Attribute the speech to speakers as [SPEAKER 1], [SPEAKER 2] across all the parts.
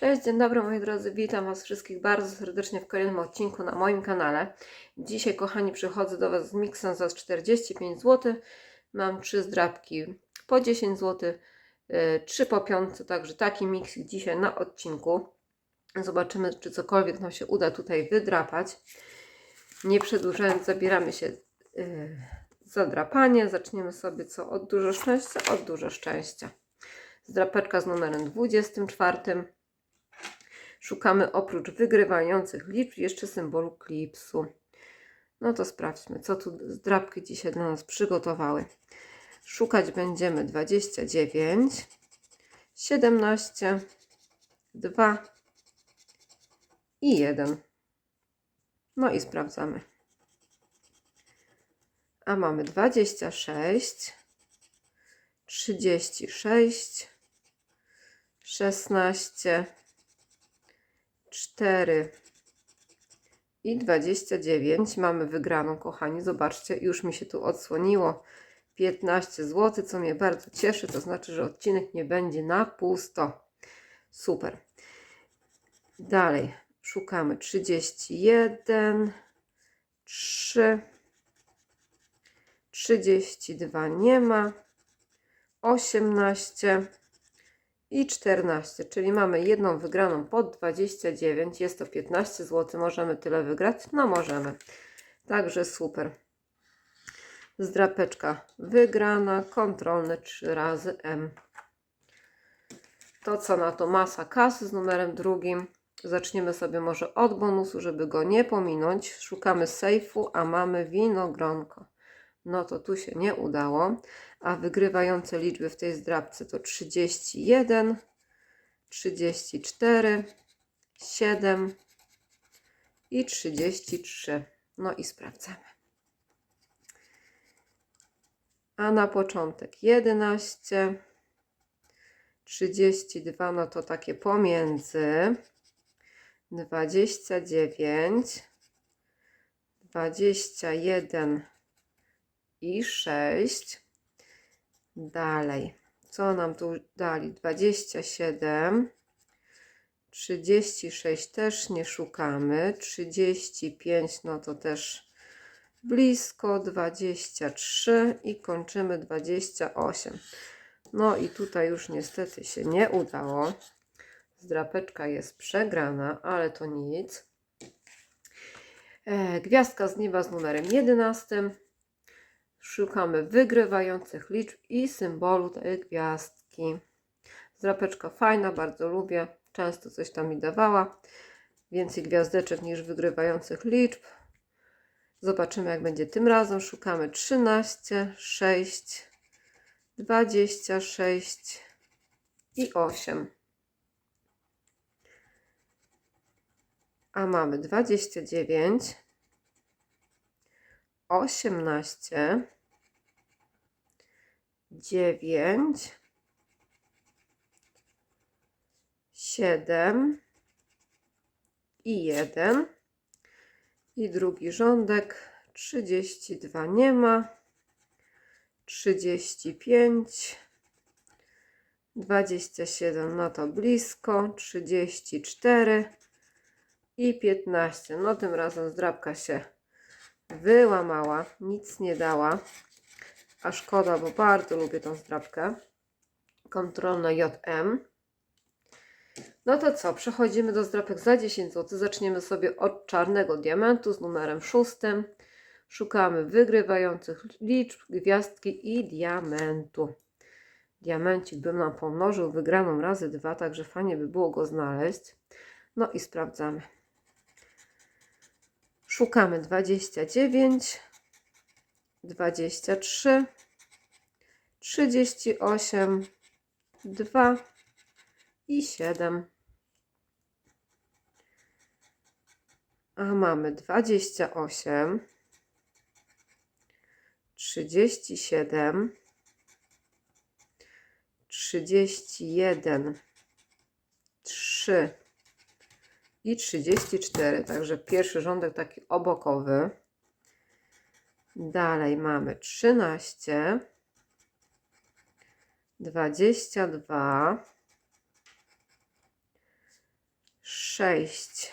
[SPEAKER 1] Cześć, dzień dobry moi drodzy, witam Was wszystkich bardzo serdecznie w kolejnym odcinku na moim kanale. Dzisiaj, kochani, przychodzę do Was z miksem za 45 zł. Mam trzy zdrabki po 10 zł, yy, trzy po piątce, także taki miksik dzisiaj na odcinku. Zobaczymy, czy cokolwiek nam się uda tutaj wydrapać. Nie przedłużając, zabieramy się yy, za drapanie. Zaczniemy sobie co od dużo szczęścia, od dużo szczęścia. Zdrapeczka z numerem 24. Szukamy oprócz wygrywających liczb jeszcze symbolu klipsu. No to sprawdźmy, co tu zdrabki dzisiaj dla nas przygotowały. Szukać będziemy 29, 17, 2 i 1. No i sprawdzamy. A mamy 26, 36, 16, 4 i 29. Mamy wygraną, kochani. Zobaczcie, już mi się tu odsłoniło 15 zł, co mnie bardzo cieszy. To znaczy, że odcinek nie będzie na pusto. Super. Dalej szukamy 31, 3, 32 nie ma, 18 i 14, czyli mamy jedną wygraną pod 29, jest to 15 zł, możemy tyle wygrać? No możemy, także super. Zdrapeczka wygrana, kontrolne 3 razy M. To co na to masa kasy z numerem drugim. Zaczniemy sobie może od bonusu, żeby go nie pominąć. Szukamy sejfu, a mamy winogronko. No to tu się nie udało a wygrywające liczby w tej zdrabce to 31, 34, 7 i 33. No i sprawdzamy. A na początek 11, 32, no to takie pomiędzy 29, 21 i 6 Dalej. Co nam tu dali? 27. 36 też nie szukamy. 35 no to też blisko. 23 i kończymy 28. No i tutaj już niestety się nie udało. Zdrapeczka jest przegrana, ale to nic. E, gwiazdka z nieba z numerem 11. Szukamy wygrywających liczb i symbolu tej gwiazdki. Zdrapeczka fajna, bardzo lubię. Często coś tam mi dawała. Więcej gwiazdeczek niż wygrywających liczb. Zobaczymy, jak będzie tym razem. Szukamy 13, 6, 26 i 8. A mamy 29, 18, 9, 7 i 1. I drugi rządek 32 nie ma. 35 27 no to blisko 34 i 15 no tym razem zdrabka się wyłamała, nic nie dała. A szkoda, bo bardzo lubię tą zdrabkę. Kontrolna JM. No to co, przechodzimy do zdrapek za 10 zł. Zaczniemy sobie od czarnego diamentu z numerem 6. Szukamy wygrywających liczb, gwiazdki i diamentu. Diamencik bym nam pomnożył wygraną razy dwa, także fajnie by było go znaleźć. No i sprawdzamy. Szukamy 29, 23, 38, 2 i 7. A mamy 28, 37, 31, 3 i 34. Także pierwszy rządek taki obokowy. Dalej mamy 13, 22, 6,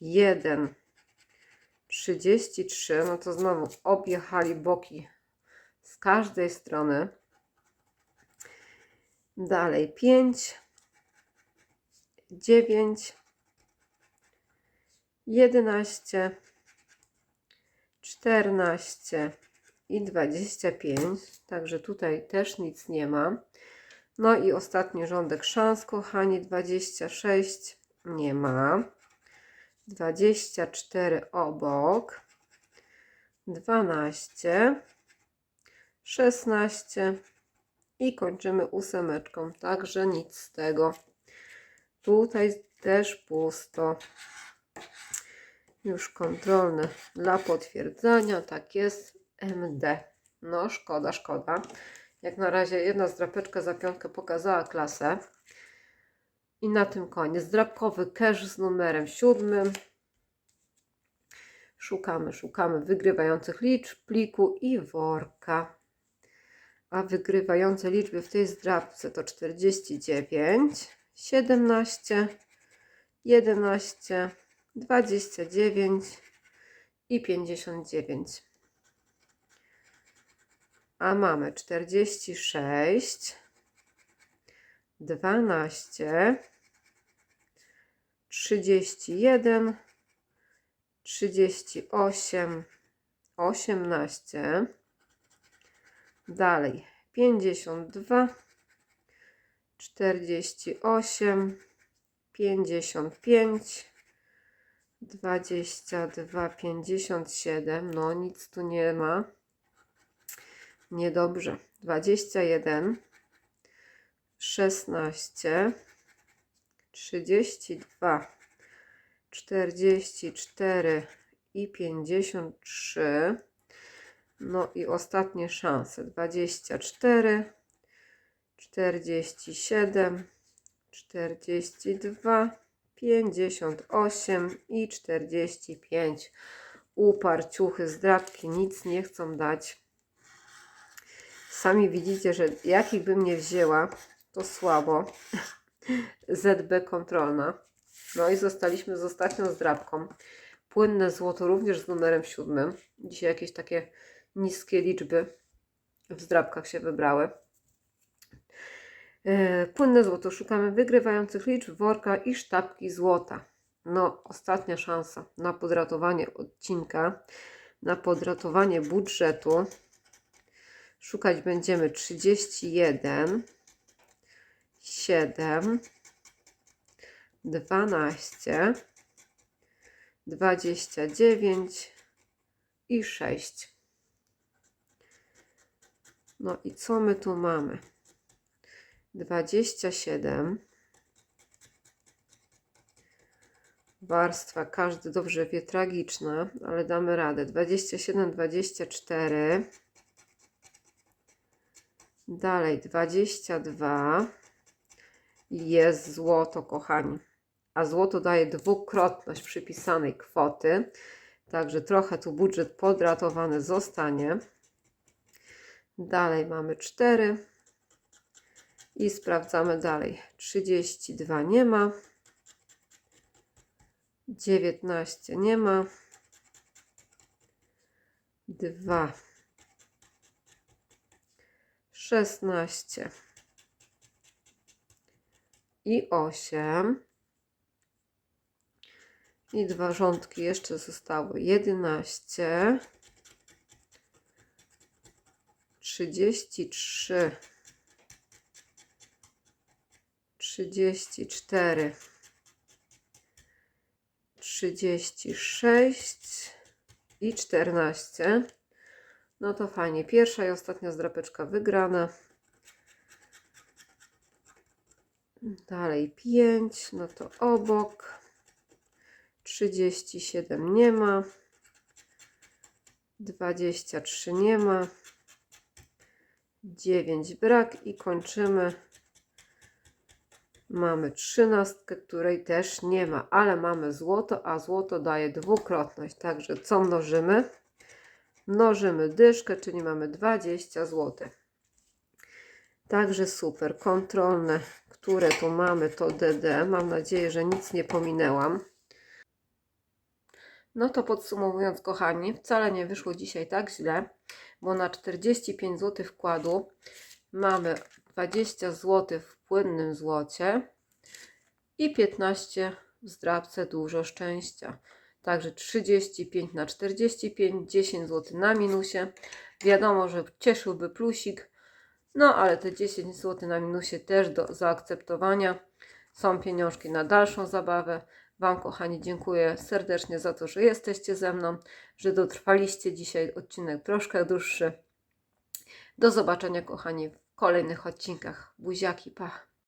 [SPEAKER 1] 1, 33. No to znowu objechali boki z każdej strony. Dalej 5, 9, 11, 14 i 25. Także tutaj też nic nie ma. No i ostatni rządek szans, kochani, 26 nie ma. 24 obok. 12, 16 i kończymy ósemeczką. Także nic z tego. Tutaj też pusto. Już kontrolny dla potwierdzenia. Tak jest. MD. No szkoda, szkoda. Jak na razie jedna zdrapeczka za piątkę pokazała klasę. I na tym koniec. Zdrapkowy cash z numerem siódmym. Szukamy, szukamy wygrywających liczb, pliku i worka. A wygrywające liczby w tej zdrapce to 49, 17, 11, 29 i 59. A mamy 46, 12, 31, 38, 18. Dalej 52, 48, 55, 22, 57. No nic tu nie ma. Niedobrze. 21, 16, 32, 44 i 53. No i ostatnie szanse 24, 47, 42, 58 i 45. Uparciuchy, zdrabki nic nie chcą dać. Sami widzicie, że jakich bym nie wzięła, to słabo. ZB kontrolna. No i zostaliśmy z ostatnią zdrabką. Płynne złoto również z numerem siódmym. Dzisiaj jakieś takie niskie liczby w zdrabkach się wybrały. E, Płynne złoto. Szukamy wygrywających liczb, worka i sztabki złota. No, ostatnia szansa na podratowanie odcinka, na podratowanie budżetu. Szukać będziemy 31, 7, 12, 29 i 6. No i co my tu mamy? 27. Warstwa, każdy dobrze wie, tragiczna, ale damy radę. 27, 24. Dalej 22. Jest złoto, kochani. A złoto daje dwukrotność przypisanej kwoty. Także trochę tu budżet podratowany zostanie. Dalej mamy 4. I sprawdzamy dalej. 32 nie ma. 19 nie ma. 2. 16 i 8 i dwa rządki jeszcze zostały 11 33 34 36 i 14 no to fajnie. Pierwsza i ostatnia zdrapeczka wygrana. Dalej 5, no to obok. 37 nie ma. 23 nie ma. 9 brak i kończymy. Mamy trzynastkę, której też nie ma, ale mamy złoto, a złoto daje dwukrotność. Także co mnożymy? Mnożymy dyszkę, czyli mamy 20 zł. Także super. Kontrolne, które tu mamy, to DD. Mam nadzieję, że nic nie pominęłam. No to podsumowując, kochani, wcale nie wyszło dzisiaj tak źle, bo na 45 zł wkładu mamy 20 zł w płynnym złocie i 15 w zdrabce dużo szczęścia. Także 35 na 45, 10 zł na minusie. Wiadomo, że cieszyłby plusik, no ale te 10 zł na minusie też do zaakceptowania. Są pieniążki na dalszą zabawę. Wam, kochani, dziękuję serdecznie za to, że jesteście ze mną, że dotrwaliście dzisiaj odcinek troszkę dłuższy. Do zobaczenia, kochani, kolejnych odcinkach. Buziaki, pa!